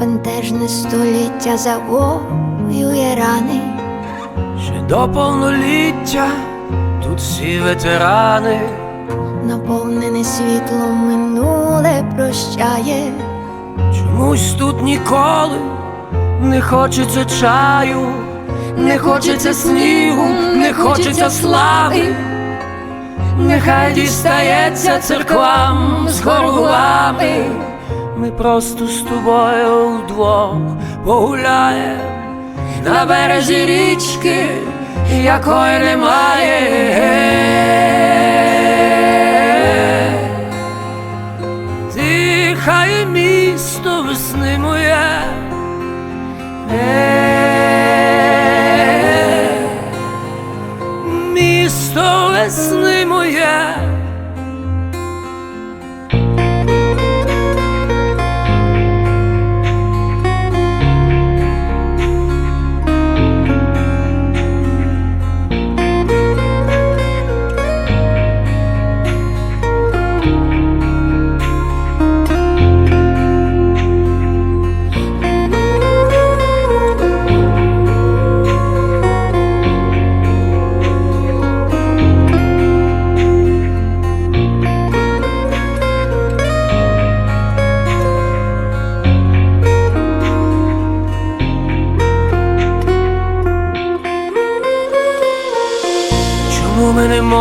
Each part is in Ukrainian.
бентежне століття завоює рани, Ще до повноліття тут всі ветерани, наповнене світлом минуле прощає, чомусь тут ніколи не хочеться чаю, не хочеться снігу, не хочеться слави. Нехай дістається церквам з хоргулами. Ми просто з тобою вдвох погуляємо на березі річки, якої немає. тихай місто весни.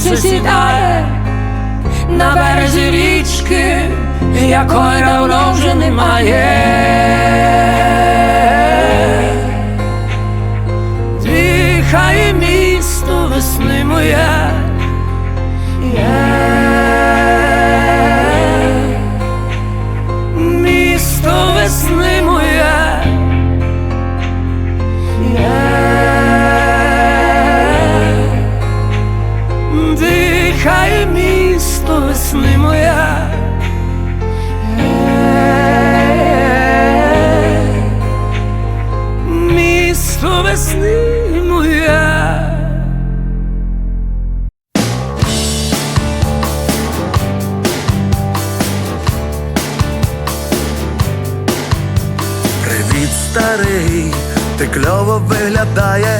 сонце сідає на березі річки, якої давно вже немає. Дихає місто весни моє. Дихає місто весни моя. Місто весни моя. Привіт, старий, ти кльово виглядаєш,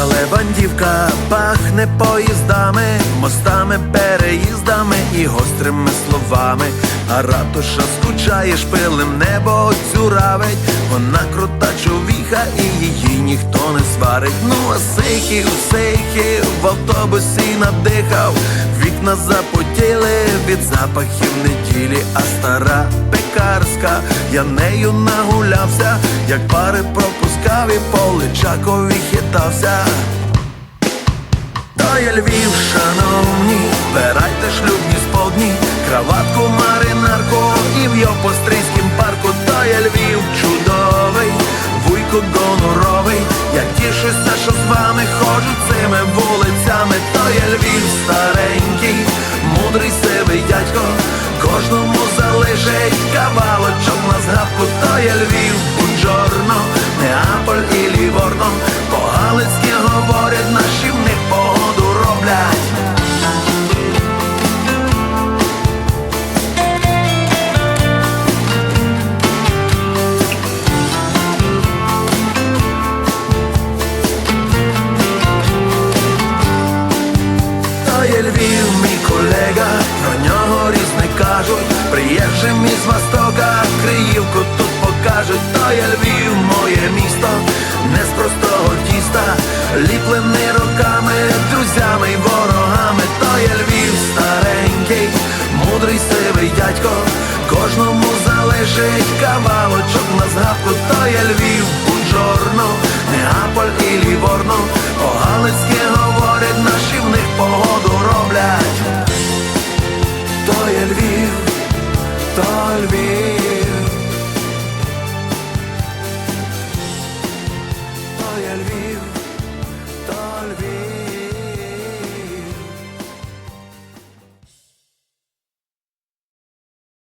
Лівандівка пахне поїздами, мостами, переїздами і гострими словами. А ратуша скучає шпилем, небо цюравить. Вона крута човіха і її ніхто не сварить. Ну а сейхів, сейхів в автобусі надихав. Вікна запотіли від запахів неділі, а стара пекарська, я нею нагулявся, як пари пропускав і по Личакові хитався. То є Львів, шановні, збирайте шлюбні сподні, краватку, маринарку і в його пострийськім парку, то є Львів чудовий, вуйку гоноровий, зранку тут покажуть, то я Львів, моє місто, не з простого тіста, ліплений руками, друзями й ворогами, то я Львів старенький, мудрий сивий дядько, кожному залишить кавалочок на згадку, то я Львів, Буджорно, Неаполь і Ліворно, Огалицьке